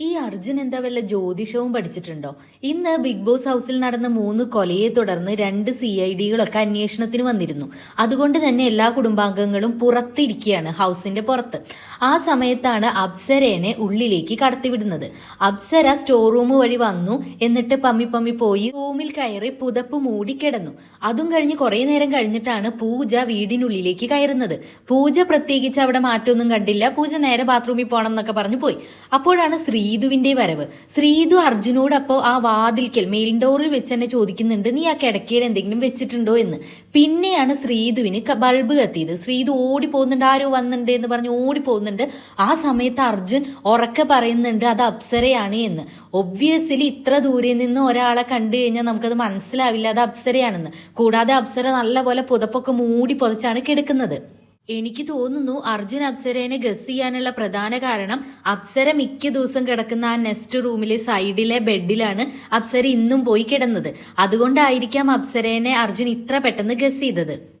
ഈ അർജുൻ എന്താ വല്ല ജ്യോതിഷവും പഠിച്ചിട്ടുണ്ടോ? ഇന്ന് ബിഗ് ബോസ് ഹൗസിൽ നടന്ന മൂന്ന് കൊലയെ തുടർന്ന് രണ്ട് സി ഐ ഡികളൊക്കെ അന്വേഷണത്തിന് വന്നിരുന്നു. അതുകൊണ്ട് തന്നെ എല്ലാ കുടുംബാംഗങ്ങളും പുറത്തിരിക്കുകയാണ് ഹൗസിന്റെ പുറത്ത്. ആ സമയത്താണ് അപ്സരേനെ ഉള്ളിലേക്ക് കടത്തിവിടുന്നത്. അപ്സര സ്റ്റോർ റൂം വഴി വന്നു. എന്നിട്ട് പമ്മി പമ്മി പോയി റൂമിൽ കയറി പുതപ്പ് മൂടിക്കിടന്നു അതും കഴിഞ്ഞ് കുറെ നേരം കഴിഞ്ഞിട്ടാണ് പൂജ വീടിനുള്ളിലേക്ക് കയറുന്നത്. പൂജ പ്രത്യേകിച്ച് അവിടെ മാറ്റമൊന്നും കണ്ടില്ല. പൂജ നേരെ ബാത്റൂമിൽ പോകണം എന്നൊക്കെ പറഞ്ഞു പോയി. അപ്പോഴാണ് ശ്രീധുവിന്റെ വരവ്. ശ്രീധു അർജുനോട് അപ്പോൾ ആ വാതിൽക്കൽ മെയിൻ ഡോറിൽ വെച്ച് തന്നെ ചോദിക്കുന്നുണ്ട് നീ ആ കിടക്കയിൽ എന്തെങ്കിലും വെച്ചിട്ടുണ്ടോ? എന്ന്. പിന്നെയാണ് ശ്രീധുവിന് ക- ബൾബ് കത്തിയത്. ശ്രീധു ഓടി പോകുന്നുണ്ട് ആരോ വന്നിട്ടുണ്ട് എന്ന് പറഞ്ഞ് ഓടി പോകുന്നുണ്ട് ആ സമയത്ത് അർജുൻ ഉറക്കെ പറയുന്നുണ്ട് അത് അപ്സരയാണ് എന്ന്. ഒബ്വിയസ്ലി ഇത്ര ദൂരെ നിന്ന് ഒരാളെ കണ്ടു കഴിഞ്ഞാൽ നമുക്കത് മനസ്സിലാവില്ല അത് അപ്സരയാണെന്ന്. കൂടാതെ അപ്സര നല്ലപോലെ പുതപ്പൊക്കെ മൂടി പുതച്ചാണ് കിടക്കുന്നത്. എനിക്ക് തോന്നുന്നു അർജുൻ അപ്സരേനെ ഗസ് ചെയ്യാനുള്ള പ്രധാന കാരണം അപ്സര മിക്ക ദിവസം കിടക്കുന്ന ആ നെസ്റ്റ് റൂമിലെ സൈഡിലെ ബെഡിലാണ് അപ്സര ഇന്നും പോയി കിടന്നത്. അതുകൊണ്ടായിരിക്കാം അപ്സരേനെ അർജുൻ ഇത്ര പെട്ടെന്ന് ഗസ് ചെയ്തത്.